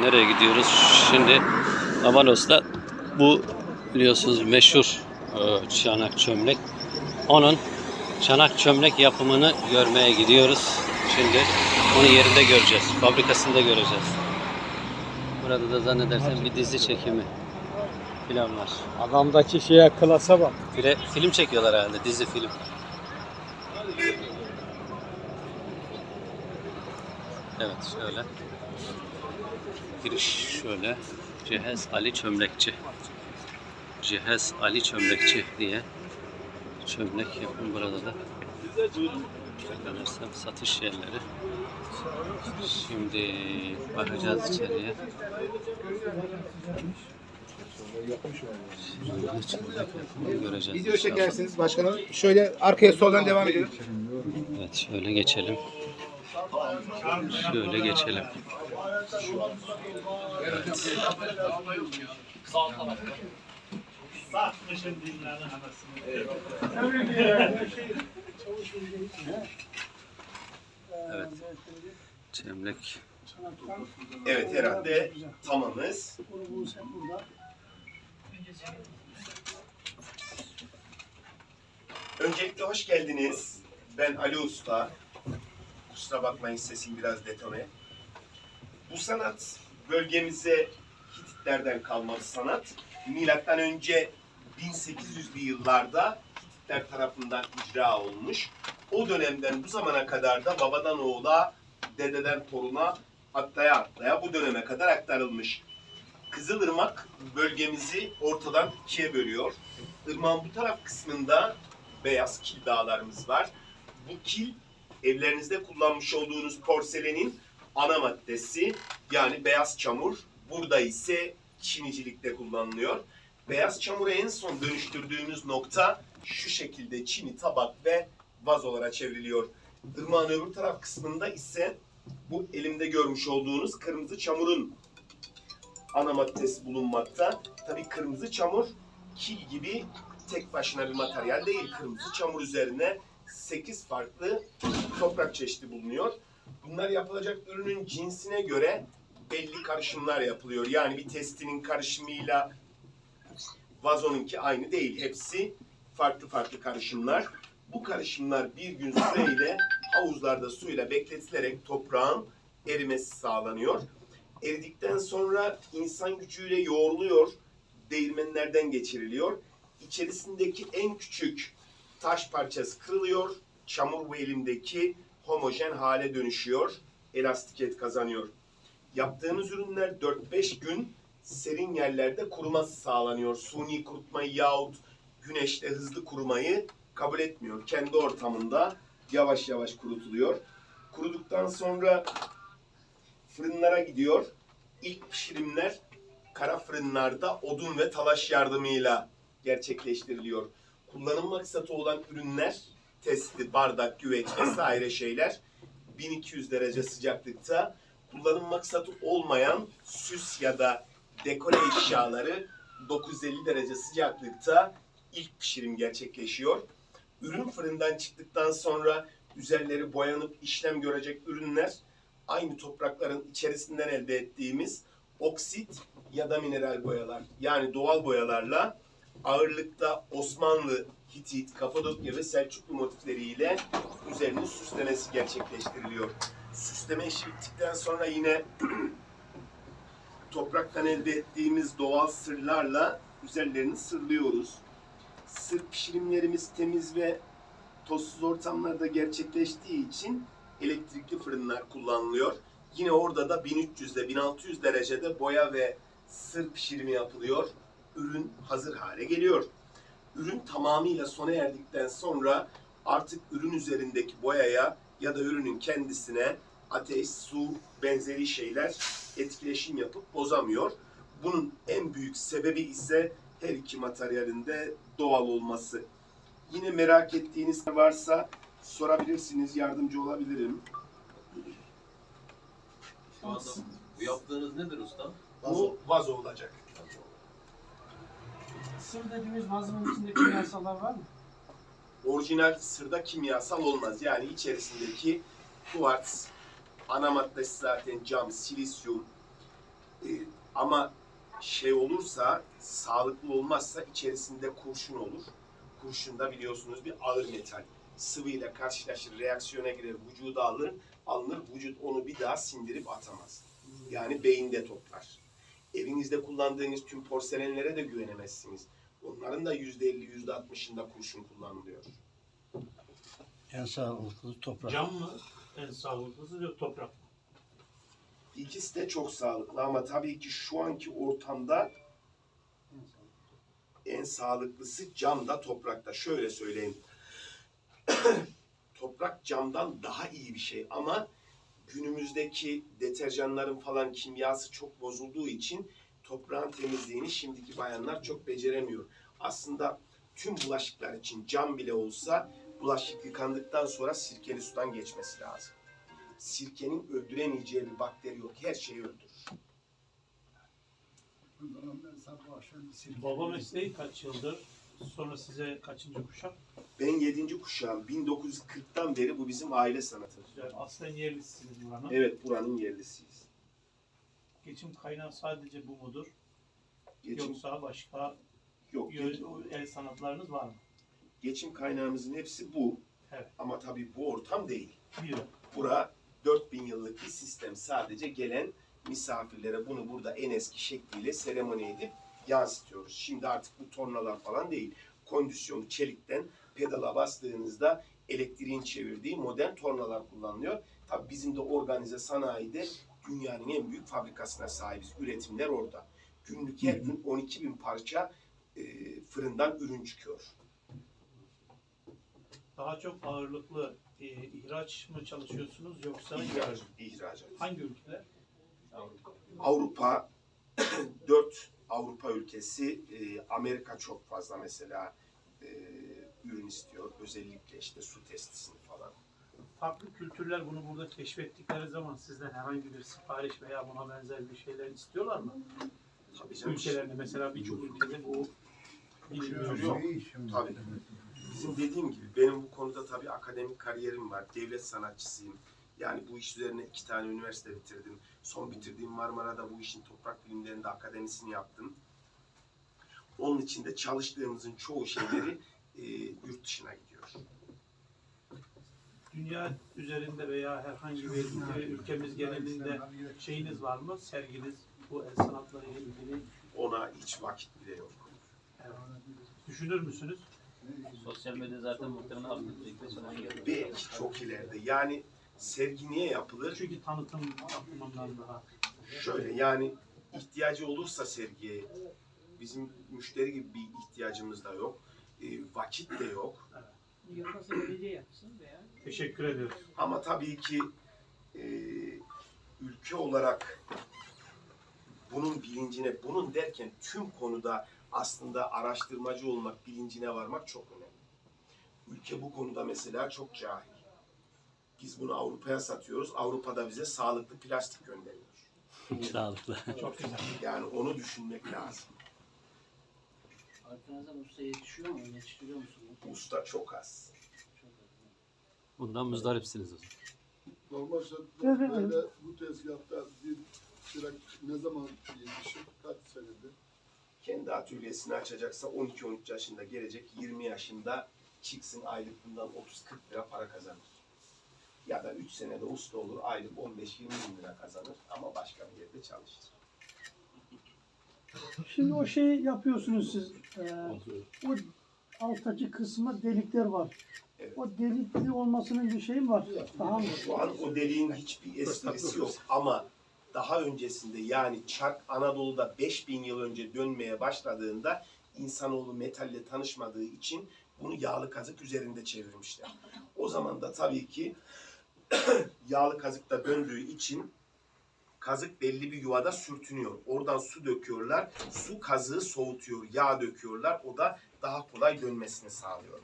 nereye gidiyoruz? Şimdi Avanos'ta bu biliyorsunuz meşhur e, çanak çömlek. Onun çanak çömlek yapımını görmeye gidiyoruz. Şimdi onu yerinde göreceğiz. Fabrikasında göreceğiz. Burada da zannedersem bir dizi çekimi falan var. Adamdaki şeye klasa bak. File, film çekiyorlar herhalde, dizi film. Evet, şöyle. Giriş şöyle. Cihaz Ali Çömlekçi. Cihaz Ali Çömlekçi diye çömlek yapın burada da. Sanırsam satış yerleri. Şimdi bakacağız içeriye. Göreceğiz. Video inşallah. çekersiniz başkanım. Şöyle arkaya soldan devam edelim. Evet şöyle geçelim. Şöyle geçelim. Evet. Evet. Çemlek. Evet herhalde tamamız. Öncelikle hoş geldiniz. Ben Ali Usta. Kusura bakmayın sesim biraz detone. Bu sanat bölgemize Hititlerden kalma bir sanat. Milattan önce 1800'lü yıllarda Hititler tarafından icra olmuş. O dönemden bu zamana kadar da babadan oğula, dededen toruna atlaya atlaya bu döneme kadar aktarılmış. Kızılırmak bölgemizi ortadan ikiye bölüyor. Irmağın bu taraf kısmında beyaz kil dağlarımız var. Bu kil evlerinizde kullanmış olduğunuz porselenin ana maddesi yani beyaz çamur. Burada ise çinicilikte kullanılıyor. Beyaz çamuru en son dönüştürdüğümüz nokta şu şekilde çini tabak ve vazolara çevriliyor. Irmağın öbür taraf kısmında ise bu elimde görmüş olduğunuz kırmızı çamurun ana maddesi bulunmakta. Tabii kırmızı çamur kil gibi tek başına bir materyal değil. Kırmızı çamur üzerine 8 farklı toprak çeşidi bulunuyor. Bunlar yapılacak ürünün cinsine göre belli karışımlar yapılıyor. Yani bir testinin karışımıyla vazonunki aynı değil. Hepsi farklı farklı karışımlar. Bu karışımlar bir gün süreyle havuzlarda suyla bekletilerek toprağın erimesi sağlanıyor. Eridikten sonra insan gücüyle yoğruluyor, değirmenlerden geçiriliyor. İçerisindeki en küçük taş parçası kırılıyor, çamur bu elimdeki homojen hale dönüşüyor, elastiket kazanıyor. Yaptığınız ürünler 4-5 gün serin yerlerde kuruması sağlanıyor. Suni kurutmayı yahut güneşte hızlı kurumayı kabul etmiyor. Kendi ortamında yavaş yavaş kurutuluyor. Kuruduktan sonra fırınlara gidiyor. İlk pişirimler kara fırınlarda odun ve talaş yardımıyla gerçekleştiriliyor. Kullanım maksatı olan ürünler, testi, bardak, güveç vesaire şeyler 1200 derece sıcaklıkta kullanım maksatı olmayan süs ya da dekore eşyaları 950 derece sıcaklıkta ilk pişirim gerçekleşiyor. Ürün fırından çıktıktan sonra üzerleri boyanıp işlem görecek ürünler aynı toprakların içerisinden elde ettiğimiz oksit ya da mineral boyalar yani doğal boyalarla ağırlıkta Osmanlı, Hitit, Kapadokya ve Selçuklu motifleriyle üzerinin süslemesi gerçekleştiriliyor. Süsleme işi bittikten sonra yine topraktan elde ettiğimiz doğal sırlarla üzerlerini sırlıyoruz. Sır pişirimlerimiz temiz ve tozsuz ortamlarda gerçekleştiği için elektrikli fırınlar kullanılıyor. Yine orada da 1300 ile 1600 derecede boya ve sır pişirimi yapılıyor. Ürün hazır hale geliyor. Ürün tamamıyla sona erdikten sonra artık ürün üzerindeki boyaya ya da ürünün kendisine ateş, su benzeri şeyler etkileşim yapıp bozamıyor. Bunun en büyük sebebi ise her iki materyalinde doğal olması. Yine merak ettiğiniz varsa sorabilirsiniz, yardımcı olabilirim. Şu anda bu yaptığınız nedir usta? Bu vazo olacak. Sır dediğimiz malzemenin içinde kimyasallar var mı? Orijinal sırda kimyasal olmaz. Yani içerisindeki kuvars, ana maddesi zaten cam, silisyum, Ee, ama şey olursa, sağlıklı olmazsa içerisinde kurşun olur. Kurşun da biliyorsunuz bir ağır metal. Sıvıyla karşılaşır, reaksiyona girer, vücuda alır, alınır. Vücut onu bir daha sindirip atamaz. Yani beyinde toplar. Evinizde kullandığınız tüm porselenlere de güvenemezsiniz. Onların da yüzde elli, yüzde altmışında kurşun kullanılıyor. En sağlıklı toprak. Cam mı en sağlıklısı yok toprak mı? İkisi de çok sağlıklı ama tabii ki şu anki ortamda en sağlıklısı camda toprakta. Şöyle söyleyeyim. Toprak camdan daha iyi bir şey ama günümüzdeki deterjanların falan kimyası çok bozulduğu için toprağın temizliğini şimdiki bayanlar çok beceremiyor. Aslında tüm bulaşıklar için cam bile olsa bulaşık yıkandıktan sonra sirkeli sudan geçmesi lazım. Sirkenin öldüremeyeceği bir bakteri yok. Her şeyi öldürür. Baba mesleği kaç yıldır? Sonra size kaçıncı kuşak? Ben 7. kuşağım. 1940'tan beri bu bizim aile sanatı. Güzel. Aslen yerlisiniz buranın. Evet buranın yerlisiyiz. Geçim kaynağı sadece bu mudur? Geçim, Yoksa başka yok, yö- el sanatlarınız var mı? geçim kaynağımızın hepsi bu. Evet. Ama tabii bu ortam değil. Bir. Bura 4000 yıllık bir sistem. Sadece gelen misafirlere bunu burada en eski şekliyle seremoni edip yansıtıyoruz. Şimdi artık bu tornalar falan değil. Kondisyonu çelikten pedala bastığınızda elektriğin çevirdiği modern tornalar kullanılıyor. Tabii bizim de organize sanayide dünyanın en büyük fabrikasına sahibiz. Üretimler orada. Günlük her gün 12 bin parça e, fırından ürün çıkıyor. Daha çok ağırlıklı e, ihraç mı çalışıyorsunuz yoksa İhraç, ihracat. hangi ülkeler? Avrupa, dört Avrupa ülkesi, e, Amerika çok fazla mesela e, ürün istiyor. Özellikle işte su testisini falan. Farklı kültürler bunu burada keşfettikleri zaman sizden herhangi bir sipariş veya buna benzer bir şeyler istiyorlar mı? Tabii canım. Ülkelerinde mesela birçok ülkede bu bilinmiyor. Yok. Tabii. Bizim dediğim gibi benim bu konuda tabii akademik kariyerim var. Devlet sanatçısıyım. Yani bu iş üzerine iki tane üniversite bitirdim. Son bitirdiğim Marmara'da bu işin toprak bilimlerinde akademisini yaptım. Onun için de çalıştığımızın çoğu şeyleri e, yurt dışına gidiyor. Dünya üzerinde veya herhangi bir ülke, ülkemiz genelinde şeyiniz var mı? Serginiz bu el sanatları ile ilgili Ona hiç vakit bile yok. düşünür müsünüz? Sosyal medya zaten muhtemelen engel. Belki çok ileride. Yani sergi niye yapılır? Çünkü tanıtım bakımından daha. Şöyle yani ihtiyacı olursa sergiye bizim müşteri gibi bir ihtiyacımız da yok. E, vakit de yok. Teşekkür ediyoruz. Ama tabii ki e, ülke olarak bunun bilincine, bunun derken tüm konuda aslında araştırmacı olmak, bilincine varmak çok önemli. Ülke bu konuda mesela çok cahil. Biz bunu Avrupa'ya satıyoruz. Avrupa'da bize sağlıklı plastik gönderiyor. Sağlıklı. Çok güzel. Yani onu düşünmek lazım. Arkanızdan usta yetişiyor mu? Yetiştiriyor musunuz? Usta çok az. Bundan muzdaripsiniz o zaman. Normal şartlarda böyle bu tezgahta bir çırak ne zaman yetişir? Kaç senedir? kendi atölyesini açacaksa 12-13 yaşında gelecek 20 yaşında çıksın aylık bundan 30-40 lira para kazanır. Ya da 3 senede usta olur aylık 15-20 bin lira kazanır ama başka bir yerde çalışır. Şimdi o şeyi yapıyorsunuz siz. Ee, o alttaki kısma delikler var. Evet. O delikli olmasının bir şeyi var? Daha mı? Şu an o deliğin hiçbir esprisi yok ama daha öncesinde yani çark Anadolu'da 5000 yıl önce dönmeye başladığında insanoğlu metalle tanışmadığı için bunu yağlı kazık üzerinde çevirmişler. O zaman da tabii ki yağlı kazıkta döndüğü için kazık belli bir yuvada sürtünüyor. Oradan su döküyorlar. Su kazığı soğutuyor. Yağ döküyorlar. O da daha kolay dönmesini sağlıyor.